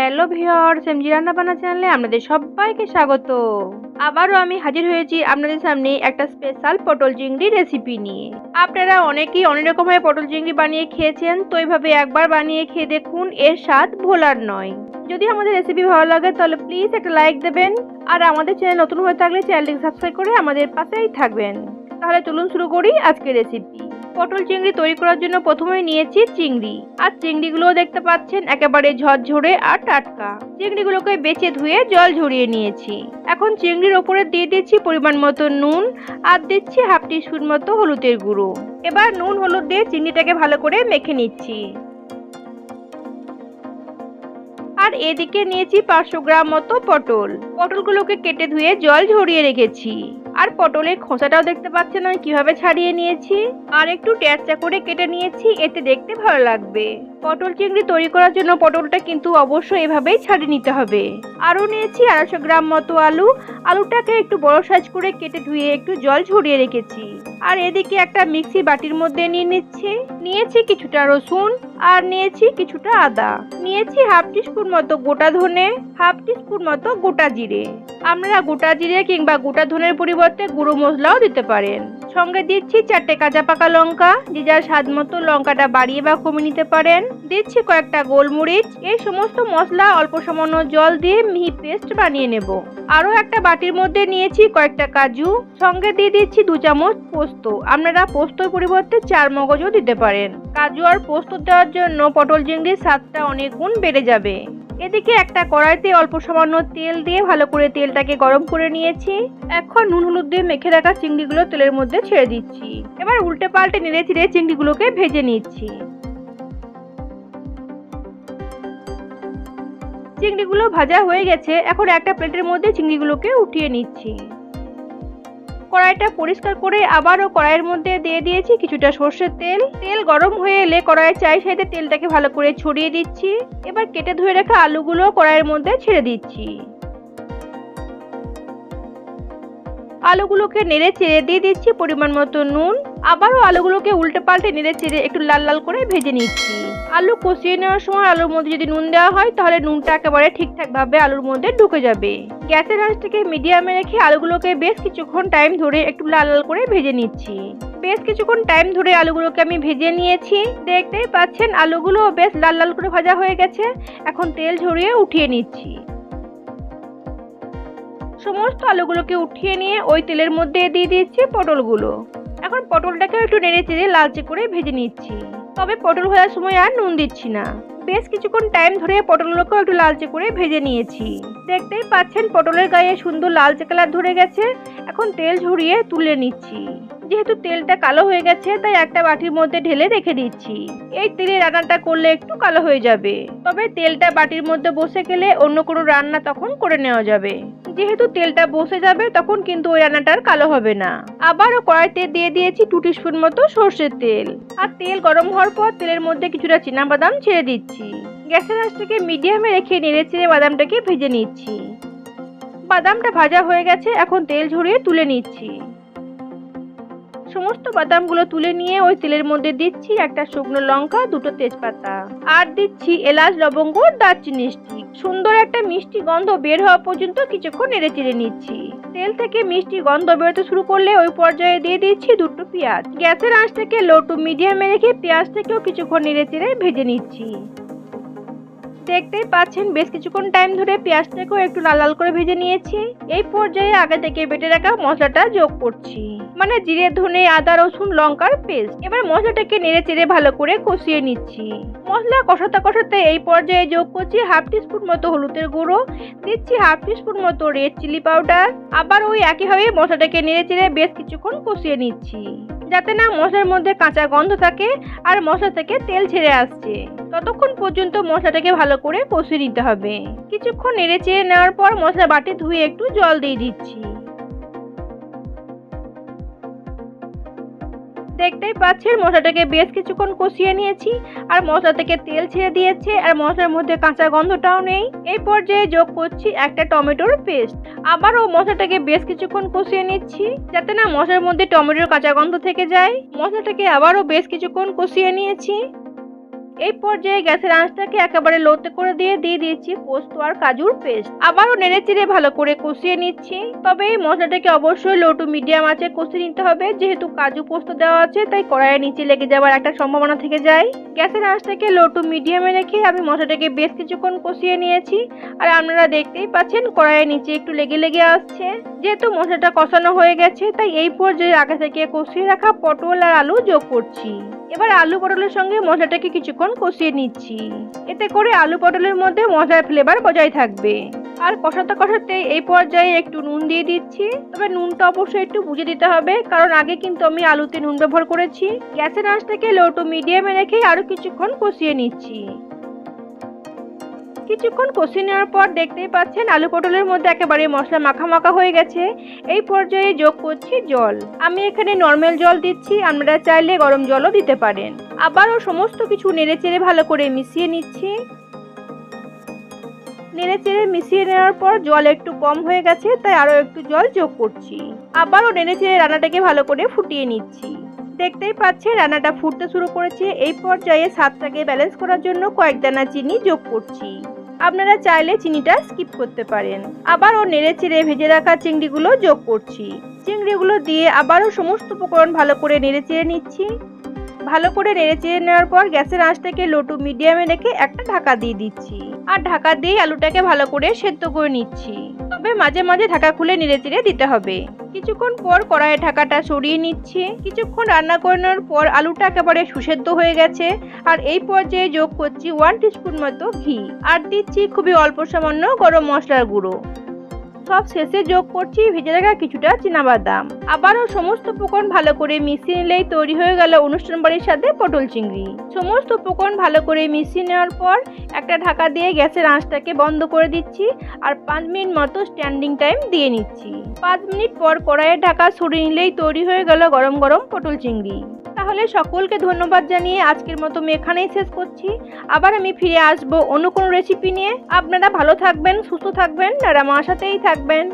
Hello viewer সেমজি রান্না বান্না চ্যানেলে আপনাদের সবাইকে স্বাগত। আবারও আমি হাজির হয়েছি আপনাদের সামনে একটা স্পেশাল পটল চিংড়ি রেসিপি নিয়ে। আপনারা অনেকেই অনেক রকমের পটল চিংড়ি বানিয়ে খেয়েছেন, তো এইভাবে একবার বানিয়ে খেয়ে দেখুন, এর স্বাদ ভোলার নয়। যদি আমাদের রেসিপি ভালো লাগে, তাহলে প্লিজ একটা লাইক দেবেন, আর আমাদের চ্যানেল নতুন হয়ে থাকলে চ্যানেলটিকে সাবস্ক্রাইব করে আমাদের পাশেই থাকবেন। তাহলে চলুন শুরু করি আজকের রেসিপি। পটল চিংড়ি তৈরি করার জন্য প্রথমে নিয়েছি চিংড়ি। আর চিংড়িগুলোও দেখতে পাচ্ছেন, একেবারে ঝরঝরে আর টাটকা। চিংড়িগুলোকে বেছে ধুয়ে জল ঝরিয়ে নিয়েছি। এখন চিংড়ির ওপরে দিয়ে দিচ্ছি পরিমাণ মতো নুন আর দিচ্ছি হাফ টিস্পুন মতো হলুদের গুঁড়ো। এবার নুন হলুদ দিয়ে চিংড়িটাকে ভালো করে মেখে নিচ্ছি। আর এদিকে নিয়েছি পাঁচশো গ্রাম মতো পটল। পটলগুলোকে কেটে ধুয়ে জল ঝরিয়ে রেখেছি। আর পটলের খোসাটাও দেখতে পাচ্ছেন আমি কীভাবে ছাড়িয়ে নিয়েছি। আর একটু ট্যাচা করে কেটে নিয়েছি, এতে দেখতে ভালো লাগবে। পটল চিংড়ি তৈরি করার জন্য পটলটা কিন্তু অবশ্যই এভাবেই ছাড়িয়ে নিতে হবে। আরও নিয়েছি আড়াইশো গ্রাম মতো আলু। আলুটাকে একটু বড় সাইজ করে কেটে ধুয়ে একটু জল ঝরিয়ে রেখেছি। আর এদিকে একটা মিক্সি বাটির মধ্যে নিয়ে নিচ্ছি। নিয়েছি কিছুটা রসুন আর নিয়েছি কিছুটা আদা। নিয়েছি হাফ টিস্পুন মতো গোটা ধনে, হাফ টিস্পুন মতো গোটা জিরে। আমরা গোটা জিরে কিংবা গোটা ধনের পরিবর্তে গুঁড়ো মশলাও দিতে পারেন। সঙ্গে দিচ্ছি চারটে কাঁচা পাকা লঙ্কা। যে যার স্বাদ মতো লঙ্কাটা বাড়িয়ে বা কমিয়ে নিতে পারেন। দিচ্ছি কয়েকটা গোলমরিচ। এই সমস্ত মশলা অল্প সামান্য জল দিয়ে মিহি পেস্ট বানিয়ে নেব। আরও একটা বাটির মধ্যে নিয়েছি কয়েকটা কাজু। সঙ্গে দিয়ে দিচ্ছি দু চামচ পোস্ত। আপনারা পোস্তর পরিবর্তে চার মগজও দিতে পারেন। কাজু আর পোস্ত দেওয়ার জন্য পটল চিংড়ির স্বাদটা অনেক গুণ বেড়ে যাবে। এদিকে একটা কড়াইতে অল্প সামান্য তেল দিয়ে ভালো করে তেলটাকে গরম করে নিয়েছি। এখন নুন, হলুদ দিয়ে মেখে রাখা চিংড়িগুলো তেলের মধ্যে ছেড়ে দিচ্ছি। এবার উল্টে পাল্টে নেড়ে চিড়ে চিংড়িগুলোকে ভেজে নিচ্ছি। চিংড়িগুলো ভাজা হয়ে গেছে, এখন একটা প্লেটের মধ্যে চিংড়িগুলোকে উঠিয়ে নিচ্ছি। কড়াইটা পরিষ্কার করে আবারও কড়াইয়ের মধ্যে দিয়ে দিয়েছি কিছুটা সর্ষের তেল। তেল গরম হয়ে এলে কড়াইয়ের চাই সাইডে তেলটাকে ভালো করে ছড়িয়ে দিচ্ছি। এবার কেটে ধুয়ে রাখা আলুগুলো কড়াইয়ের মধ্যে ছেড়ে দিচ্ছি। আলুগুলোকে নেড়ে চেড়ে দিয়ে দিচ্ছি পরিমাণ মতো নুন। আবারও আলুগুলোকে উল্টে পাল্টে নেড়ে চেড়ে একটু লাল লাল করে ভেজে নিচ্ছি। আলু কষিয়ে নেওয়ার সময় আলুর মধ্যে যদি নুন দেওয়া হয়, তাহলে নুনটা একেবারে ঠিকঠাক ভাবে আলুর মধ্যে ঢুকে যাবে। গ্যাসের আঁচটাকে মিডিয়ামে রেখে আলুগুলোকে বেশ কিছুক্ষণ টাইম ধরে একটু লাল লাল করে ভেজে নিচ্ছি। বেশ কিছুক্ষণ টাইম ধরে আলুগুলোকে আমি ভেজে নিয়েছি। দেখতেই পাচ্ছেন, আলুগুলো বেশ লাল লাল করে ভাজা হয়ে গেছে। এখন তেল ঝরিয়ে উঠিয়ে নিচ্ছি। সমস্ত আলুগুলোকে উঠিয়ে নিয়ে ওই তেলের মধ্যে দিয়ে দিয়েছি পটলগুলো। এখন পটলটাকে একটু নেড়ে চেড়ে লালচে করে ভেজে নিচ্ছি। তবে পটল ভাজার সময় আর নুন দিচ্ছি না। বেশ কিছুক্ষণ টাইম ধরে পটলগুলোকেও একটু লালচে করে ভেজে নিয়েছি। দেখতেই পাচ্ছেন পটলের গায়ে সুন্দর লালচে কালার ধরে গেছে। এখন তেল ঝরিয়ে তুলে নিচ্ছি। যেহেতু তেলটা কালো হয়ে গেছে, তাই একটা বাটির মধ্যে ঢেলে রেখে দিচ্ছি। এই তেলে রান্নাটা করলে একটু কালো হয়ে যাবে। তবে তেলটা বাটির মধ্যে বসে গেলে অন্য কোনো রান্না তখন করে নেওয়া যাবে। যেহেতু তেলটা বসে যাবে, তখন কিন্তু ওই রান্নাটার কালো হবে না। আবারও কড়াইতে দিয়ে দিয়েছি টু টিস্পুন মতো সর্ষের তেল। আর তেল গরম হওয়ার পর তেলের মধ্যে কিছুটা বাদাম ছেড়ে দিচ্ছি। গ্যাসের আঁচটাকে মিডিয়ামে রেখে নেড়ে চেড়ে বাদামটাকে ভেজে নিচ্ছি। বাদামটা ভাজা হয়ে গেছে, এখন তেল ঝরিয়ে তুলে নিচ্ছি। সমস্ত বাদামগুলো তুলে নিয়ে ওই তেলের মধ্যে দিচ্ছি একটা শুকনো লঙ্কা, দুটো তেজপাতা। আর দিচ্ছি এলাচ, লবঙ্গ, দারচিনি সুন্দর একটা মিষ্টি গন্ধ বের হওয়া পর্যন্ত কিছুক্ষণ নেড়ে চেড়ে নিচ্ছি। তেল থেকে মিষ্টি গন্ধ বেরোতে শুরু করলে ওই পর্যায়ে দিয়ে দিচ্ছি দুটো পেঁয়াজ। গ্যাসের আঁচ থেকে লো টু মিডিয়ামে রেখে পেঁয়াজটাকেও কিছুক্ষণ নেড়ে চেড়ে ভেজে নিচ্ছি। দেখতেই পাচ্ছেন, বেশ কিছুক্ষণ টাইম ধরে পেঁয়াজটাকেও একটু লাল লাল করে ভেজে নিয়েছি। এই পর্যায়ে আগে থেকে বেটে রাখা মশলাটা যোগ করছি। মানে জিরে, ধনে, আদা, রসুন, লঙ্কার পেস্ট এবার মশলাটাকে নেড়ে চেড়ে ভালো করে কষিয়ে নিচ্ছি। মশলা কষাতে কষাতে এই পর্যায়ে যোগ করছি হাফ টিস্পুন মতো হলুদের গুঁড়ো, দিচ্ছি হাফ টিস্পুন মতো রেড চিলি পাউডার আবার ওই একইভাবে মশলাটাকে নেড়ে চেড়ে বেশ কিছুক্ষণ কষিয়ে নিচ্ছি। যাতে না মশলার মধ্যে কাঁচা গন্ধ থাকে আর মশলা থেকে তেল ছেড়ে আসছে। ততক্ষণ পর্যন্ত মশলাটাকে ভালো করে কষিয়ে নিতে হবে। কিছুক্ষণ নেড়ে চেড়ে নেওয়ার পর মশলা বাটি ধুয়ে একটু জল দিয়ে দিচ্ছি। দেখতেই পাচ্ছেন, মশলাটাকে বেশ কিছুক্ষণ কষিয়ে নিয়েছি। আর মশলা থেকে তেল ছেড়ে দিয়েছে, আর মশলার মধ্যে কাঁচা গন্ধটাও নেই। এই পর্যায়ে যোগ করছি একটা টমেটোর পেস্ট। আবারও মশলাটাকে বেশ কিছুক্ষণ কষিয়ে নিচ্ছি, যাতে না মশলার মধ্যে টমেটোর কাঁচা গন্ধ থেকে যায়। মশলাটাকে আবারও বেশ কিছুক্ষণ কষিয়ে নিয়েছি। এই পর্যায়ে গ্যাসের আঁচটাকে একেবারে লোতে করে দিয়ে দিয়ে দিয়েছি পোস্ত আর কাজুর পেস্ট। আবারও নেড়ে চেড়ে ভালো করে কষিয়ে নিচ্ছি। তবে এই মশলাটাকে অবশ্যই লো টু মিডিয়াম আঁচে কষিয়ে নিতে হবে। যেহেতু কাজু পোস্ত দেওয়া আছে, তাই কড়াইয়ের নিচে লেগে যাওয়ার একটা সম্ভাবনা থেকে যায়। গ্যাসের আঁচটাকে লো টু মিডিয়ামে রেখে আমি মশলাটাকে বেশ কিছুক্ষণ কষিয়ে নিয়েছি। আর আপনারা দেখতেই পাচ্ছেন, কড়াইয়ের নিচে একটু লেগে লেগে আসছে। যেহেতু মশলাটা কষানো হয়ে গেছে, তাই এই পর্যায়ে আগে থেকে কষিয়ে রাখা পটল আর আলু যোগ করছি। এবার আলু পটলের সঙ্গে মশলাটাকে কিছুক্ষণ কষিয়ে নিচ্ছি। এতে করে আলু পটলের মধ্যে মশলার ফ্লেভার বজায় থাকবে। আর কষাতে কষাতে এই পর্যায়ে একটু নুন দিয়ে দিচ্ছি। তবে নুনটা অবশ্যই একটু বুঝে দিতে হবে, কারণ আগে কিন্তু আমি আলুতে নুন ব্যবহার করেছি। গ্যাসের আঁচটাকে লো টু মিডিয়ামে রেখে আরও কিছুক্ষণ কষিয়ে নিচ্ছি। কিছুক্ষণ কষিয়ে নেওয়ার পর দেখতেই পাচ্ছেন আলু পটলের মধ্যে একেবারে মশলা মাখা হয়ে গেছে। এই পর্যায়ে যোগ করছি জল। আমি এখানে নর্মাল জল দিচ্ছি, আপনারা চাইলে গরম জলও দিতে পারেন। আবারও সমস্ত কিছু নেড়ে চেড়ে ভালো করে মিশিয়ে নিচ্ছি। নেড়ে চেড়ে মিশিয়ে নেওয়ার পর জল একটু কম হয়ে গেছে, তাই আরও একটু জল যোগ করছি। আবারও নেড়ে চেড়ে রান্নাটাকে ভালো করে ফুটিয়ে নিচ্ছি। দেখতেই পাচ্ছেন রান্নাটা ফুটতে শুরু করেছে। এই পর্যায়ে স্বাদটাকে ব্যালেন্স করার জন্য কয়েক দানা চিনি যোগ করছি। আপনারা চাইলে চিনিটা স্কিপ করতে পারেন। আবারও নেড়ে চেড়ে ভেজে রাখা চিংড়িগুলো যোগ করছি। চিংড়িগুলো দিয়ে আবারও সমস্ত উপকরণ ভালো করে নেড়ে চেড়ে নিচ্ছি। ভালো করে নেড়ে চেড়ে নেওয়ার পর গ্যাসের আঁচটাকে লো টু মিডিয়ামে রেখে একটা ঢাকা দিয়ে দিচ্ছি। আর ঢাকা দিয়ে আলুটাকে ভালো করে সেদ্ধ করে নিচ্ছি। তবে মাঝে মাঝে ঢাকা খুলে নেড়ে চেড়ে দিতে হবে। কিছুক্ষণ পর কড়াইয়ে ঢাকাটা সরিয়ে নিচ্ছি। কিছুক্ষণ রান্না করে নেওয়ার পর আলুটা একেবারে সুসেদ্ধ হয়ে গেছে। আর এই পর্যায়ে যোগ করছি ওয়ান টিস্পুন মতো ঘি। আর দিচ্ছি খুবই অল্প সামান্য গরম মশলার গুঁড়ো। সব শেষে যোগ করছি, ভেজে রাখা কিছুটা চীনাবাদাম। আবারও সমস্ত উপকরণ ভালো করে মিশিয়ে নিলেই তৈরি হয়ে গেল অনুষ্ঠান বাড়ির সাথে পটল চিংড়ি। সমস্ত উপকরণ ভালো করে মিশিয়ে নেওয়ার পর একটা ঢাকা দিয়ে গ্যাসের আঁচটাকে বন্ধ করে দিচ্ছি আর পাঁচ মিনিট মতো স্ট্যান্ডিং টাইম দিয়ে নিচ্ছি। পাঁচ মিনিট পর কড়াইয়ের ঢাকা সরিয়ে নিলেই তৈরি হয়ে গেল গরম গরম পটল চিংড়ি। তাহলে সকলকে ধন্যবাদ জানিয়ে আজকের মতো আমি এখানেই শেষ করছি। আবার আমি ফিরে আসব অন্য কোনো রেসিপি নিয়ে। আপনারা ভালো থাকবেন, সুস্থ থাকবেন আর আমার সাথেই থাকবেন।